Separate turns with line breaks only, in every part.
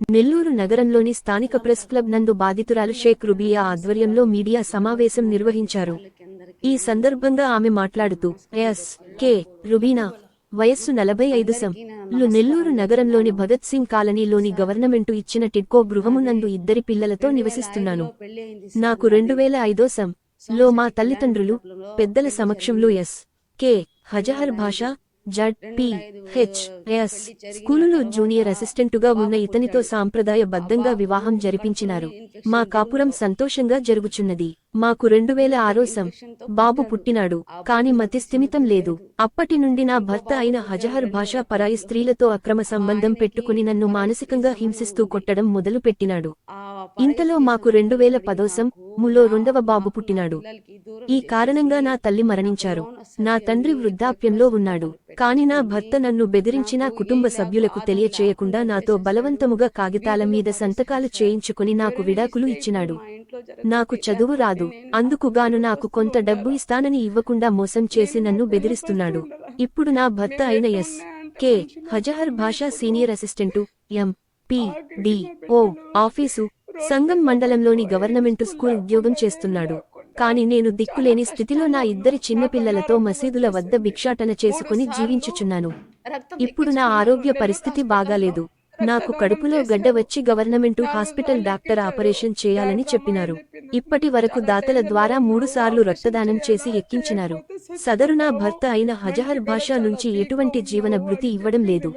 నెల్లూరు నగరంలోని స్థానిక press club నందు బాధితురాలు షేక్ రుబియా ఆధ్వర్యంలో మీడియా సమావేశం నిర్వహించారు. ఈ సందర్భంగా ఆమె మాట్లాడుతూ ఎస్ కె రుబీనా వయస్సు నలభై ఐదు సం. లు నెల్లూరు నగరంలోని భగత్ సింగ్ కాలనీలోని గవర్నమెంటు ఇచ్చిన టిడ్కో గృహమునందు ఇద్దరి పిల్లలతో నివసిస్తున్నాను. నాకు రెండు వేల ఐదో సం. లో మా తల్లిదండ్రులు పెద్దల సమక్షంలో S K Hajahar Basha Z P H S స్కూలులో జూనియర్ అసిస్టెంటుగా ఉన్న ఇతనితో సాంప్రదాయబద్ధంగా వివాహం జరిపించినారు. మా కాపురం సంతోషంగా జరుగుచున్నది. మాకు రెండు వేల ఆరో సం బాబు పుట్టినాడు. కాని మతిస్థిమితం లేదు. అప్పటి నుండి నా భర్త అయిన హజహర్ భాష పరాయి స్త్రీలతో అక్రమ సంబంధం పెట్టుకుని నన్ను మానసికంగా హింసిస్తూ కొట్టడం మొదలు పెట్టినాడు. ఇంతలో మాకు రెండు వేల పదోసం ములో రెండవ బాబు పుట్టినాడు. ఈ కారణంగా నా తల్లి మరణించారు. నా తండ్రి వృద్ధాప్యంలో ఉన్నాడు. కాని నా భర్త నన్ను బెదిరించిన కుటుంబ సభ్యులకు తెలియచేయకుండా నాతో బలవంతముగా కాగితాల మీద సంతకాలు చేయించుకుని నాకు విడాకులు ఇచ్చినాడు. నాకు చదువు రాదు. అందుకుగాను నాకు కొంత డబ్బు ఇస్తానని ఇవ్వకుండా మోసం చేసి నన్ను బెదిరిస్తున్నాడు. ఇప్పుడు నా భర్త అయిన S K Hajahar Basha senior assistant M P D O office Sangam మండలంలోని గవర్నమెంటు స్కూల్ ఉద్యోగం చేస్తున్నాడు. కాని నేను దిక్కులేని స్థితిలో నా ఇద్దరి చిన్నపిల్లలతో మసీదుల వద్ద భిక్షాటన చేసుకుని జీవించుచున్నాను. ఇప్పుడు నా ఆరోగ్య పరిస్థితి బాగాలేదు. నాకు కడుపులో గడ్డ వచ్చి గవర్నమెంటు హాస్పిటల్ డాక్టర్ ఆపరేషన్ చేయాలని చెప్పినారు. ఇప్పటి వరకు దాతల ద్వారా మూడుసార్లు రక్తదానం చేసి ఎక్కించినారు. సదరు నా భర్త అయిన హజహర్ భాషా నుంచి ఎటువంటి జీవన భృతి ఇవ్వడం లేదు.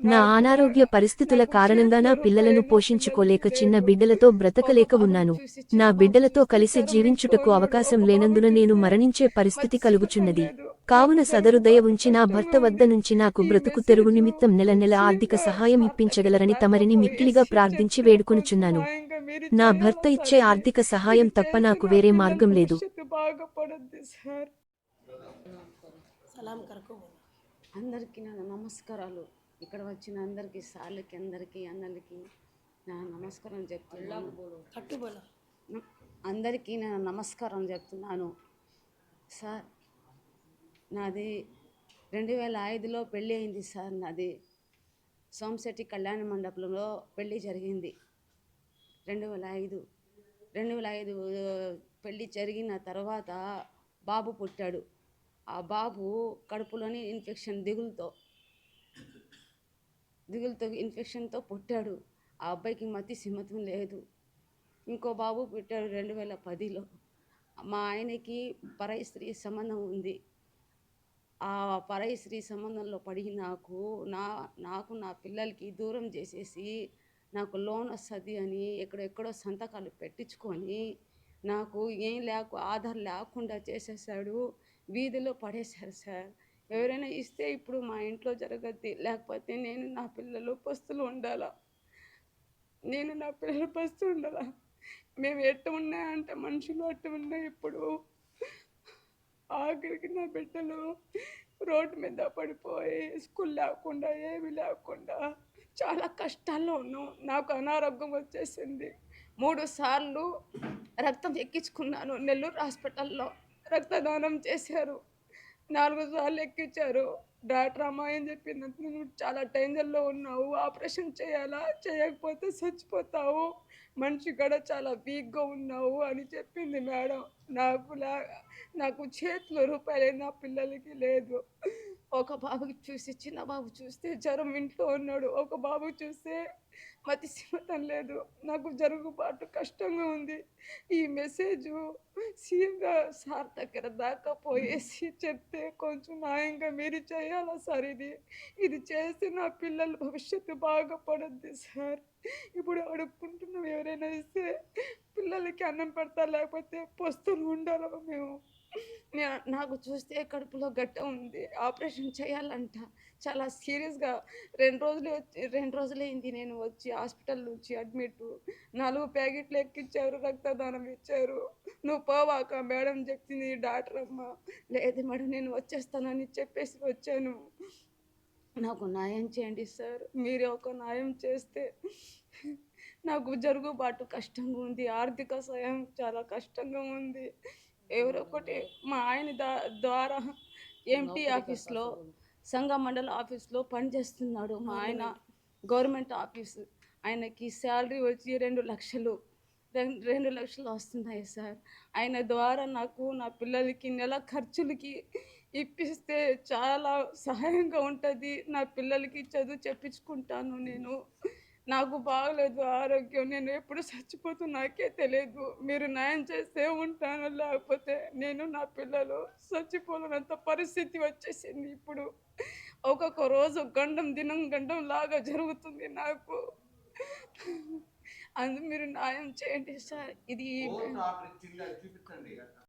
నా అనారోగ్య పరిస్థితుల కారణంగా నా పిల్లలను పోషించుకోలేక చిన్న బిడ్డలతో బ్రతకలేక ఉన్నాను. నా బిడ్డలతో కలిసి జీవించుటకు అవకాశం లేనందున నేను మరణించే పరిస్థితి కలుగుచున్నది. కావున సదరు దయ ఉంచి నా భర్త వద్ద నుంచి నాకు బ్రతుకు తెరుగు నిమిత్తం నెల నెల ఆర్థిక సహాయం ఇప్పించగలరని తమరిని మిక్కిలిగా ప్రార్థించి వేడుకొనుచున్నాను. నా భర్త ఇచ్చే ఆర్థిక సహాయం తప్ప నాకు వేరే మార్గం లేదు.
అందరికీ నా నమస్కారాలు. ఇక్కడ వచ్చిన అందరికీ సార్లకి అందరికీ అన్నలకి నా నమస్కారం చెప్తున్నాను. అందరికీ నేను నమస్కారం చెప్తున్నాను. సార్ నాది రెండు వేల ఐదులో పెళ్ళి అయింది సార్. నాది సోమశెట్టి కళ్యాణ మండపంలో పెళ్ళి జరిగింది. రెండు వేల ఐదు రెండు వేల ఐదు పెళ్ళి జరిగిన తర్వాత బాబు పుట్టాడు. ఆ బాబు కడుపులోని ఇన్ఫెక్షన్ దిగులుతో దిగులుతో ఇన్ఫెక్షన్తో పుట్టాడు. ఆ అబ్బాయికి మతి సిమతం లేదు. ఇంకో బాబు పుట్టాడు రెండు వేల పదిలో. మా ఆయనకి పరాయి స్త్రీ సంబంధం ఉంది. ఆ పరాయి స్త్రీ సంబంధంలో పడి నాకు నా నాకు నా పిల్లలకి దూరం చేసేసి నాకు లోన్ వస్తుంది అని ఎక్కడెక్కడో సంతకాలు పెట్టించుకొని నాకు ఏం లేకు ఆధార్ లేకుండా చేసేసాడు వీధిలో పడేశారు సార్. ఎవరైనా ఇస్తే ఇప్పుడు మా ఇంట్లో జరగద్ది. లేకపోతే నేను నా పిల్లలు పస్తులు ఉండాలా? నేను నా పిల్లలు పస్తు ఉండాలా? మేము ఎట్టు ఉన్నాయంటే మనుషులు అట్టు ఉన్నాయి ఇప్పుడు. ఆఖరికి నా బిడ్డలు రోడ్డు మీద పడిపోయి స్కూల్ లేకుండా ఏమీ లేకుండా చాలా కష్టాల్లో ఉన్నాం. నాకు అనారోగ్యం వచ్చేసింది. మూడు సార్లు రక్తం ఎక్కించుకున్నాను. నెల్లూరు హాస్పిటల్లో రక్తదానం చేశారు. నాలుగు సార్లు ఎక్కించారు. డాక్టర్ అమ్మ ఏం చెప్పింది నువ్వు చాలా డేంజర్లో ఉన్నావు. ఆపరేషన్ చేయాలా? చేయకపోతే చచ్చిపోతావు. మనిషి కూడా చాలా వీక్గా ఉన్నావు అని చెప్పింది మేడం. నాకు లాగా నాకు చేతిలో రూపాయలు నా పిల్లలకి లేదు. ఒక బాబుకి చూసి చిన్న బాబు చూస్తే జ్వరం ఇంట్లో ఉన్నాడు. ఒక బాబు చూస్తే మతి సిమతం లేదు. నాకు జరుగుబాటు కష్టంగా ఉంది. ఈ మెసేజ్ సీఎంగా సార్ దగ్గర దాకా పోయేసి చెప్తే కొంచెం న్యాయంగా మీరు చేయాలా సార్ ఇది? ఇది చేస్తే నా పిల్లల భవిష్యత్తు బాగుపడుద్ది సార్. ఇప్పుడు అడుక్కుంటున్నాం ఎవరైనా ఇస్తే పిల్లలకి అన్నం పెడతా లేకపోతే పస్తులు ఉండాలో మేము? నాకు చూస్తే కడుపులో గట్ట ఉంది. ఆపరేషన్ చేయాలంట. చాలా సీరియస్గా రెండు రోజులు వచ్చి రెండు రోజులైంది నేను వచ్చి హాస్పిటల్ నుంచి అడ్మిట్ నాలుగు ప్యాకెట్లు ఎక్కిచ్చారు రక్తదానం ఇచ్చారు. నువ్వు పోవాక మేడం చెప్పింది డాక్టర్ అమ్మ లేదు మేడం నేను వచ్చేస్తానని చెప్పేసి వచ్చాను. నాకు న్యాయం చేయండి సార్. మీరే ఒక న్యాయం చేస్తే నాకు జరుగుబాటు కష్టంగా ఉంది. ఆర్థిక సాయం చాలా కష్టంగా ఉంది. ఎవరో ఒకటి మా ఆయన దా ద్వారా ఎంటీ ఆఫీస్లో సంఘ మండల ఆఫీస్లో పనిచేస్తున్నాడు మా ఆయన గవర్నమెంట్ ఆఫీస్. ఆయనకి శాలరీ వచ్చి రెండు లక్షలు రెండు లక్షలు వస్తున్నాయి సార్. ఆయన ద్వారా నాకు నా పిల్లలకి నెల ఖర్చులకి ఇప్పిస్తే చాలా సహాయంగా ఉంటుంది. నా పిల్లలకి చదువు చెప్పించుకుంటాను నేను. నాకు బాగలేదు ఆరోగ్యం. నేను ఎప్పుడు చచ్చిపోతూ నాకే తెలియదు మీరు న్యాయం చేస్తే ఉంటాను. లేకపోతే నేను నా పిల్లలు చచ్చిపోలేనంత పరిస్థితి వచ్చేసింది ఇప్పుడు. ఒక్కొక్క రోజు గండం దినం గండం లాగా జరుగుతుంది నాకు. అందు మీరు న్యాయం చేయండి సార్. ఇది